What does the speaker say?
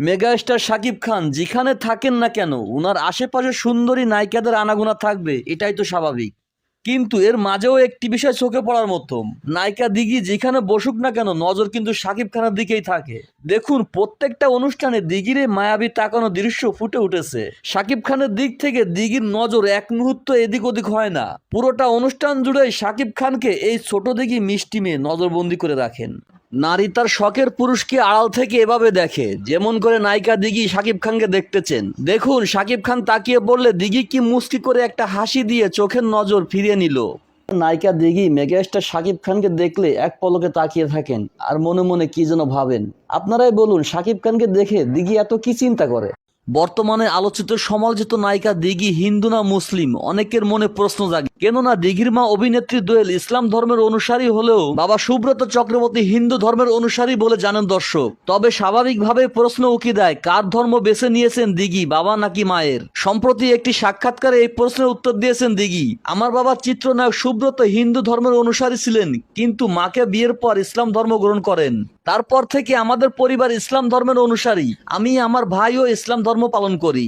Megastar Shakib Khan, যেখানে থাকেন না কেন ওনার আশেপাশে সুন্দরী নায়িকাদের আনাগোনা থাকবে, এটাই তো স্বাভাবিক। কিন্তু এর মাঝেও একটি বিষয় চোখে পড়ার মতো, নায়িকা দিঘি যেখানে বসুক না কেন, নজর কিন্তু শাকিব খানের দিকেই থাকে। দেখুন, প্রত্যেকটা অনুষ্ঠানে দিঘির মায়াবী তাকানো দৃশ্য ফুটে উঠেছে। শাকিব খানের দিক থেকে দিঘির নজর এক মুহূর্ত এদিক ওদিক হয় না। পুরোটা অনুষ্ঠান জুড়েই শাকিব খানকে এই ছোট দিঘি মিষ্টি মেয়ে নজরবন্দি করে রাখেন। নারী তার শখের পুরুষকে আড়াল থেকে এভাবে দেখে, যেমন করে নায়িকা দিঘি শাকিব খানকে দেখতেছেন। দেখুন শাকিব খান তাকিয়ে বললে, দিঘি কি মুস্কি করে একটা হাসি দিয়ে চোখের নজর ফিরিয়ে নিল? নায়িকা দিঘি, মেগাস্টার শাকিব খানকে দেখলে এক পলকে তাকিয়ে থাকেন, আর মনে মনে কি যেন ভাবেন। আপনারাই বলুন শাকিব খানকে দেখে দিঘি এত কি চিন্তা করে? বর্তমানে আলোচিত সমালোচিত নায়িকা দিঘি হিন্দু না মুসলিম? অনেকের মনে প্রশ্ন জাগে। কেননা দিঘির মা অভিনেত্রী দোয়েল ইসলাম ধর্মের অনুসারী হলেও বাবা সুব্রত চক্রবর্তী হিন্দু ধর্মের অনুসারী বলে জানেন দর্শক। তবে স্বাভাবিকভাবে প্রশ্ন উকি দেয়, কার ধর্ম বেছে নিয়েছেন দিঘি, বাবা নাকি মায়ের? সম্প্রতি একটি সাক্ষাৎকারে এই প্রশ্নের উত্তর দিয়েছেন দিঘি। আমার বাবা চিত্রনায়ক সুব্রত হিন্দু ধর্মের অনুসারী ছিলেন, কিন্তু মাকে বিয়ের পর ইসলাম ধর্ম গ্রহণ করেন। তারপর থেকে আমাদের পরিবার ইসলাম ধর্মের অনুসারী। আমি আমার ভাইও ইসলাম ধর্ম পালন করি।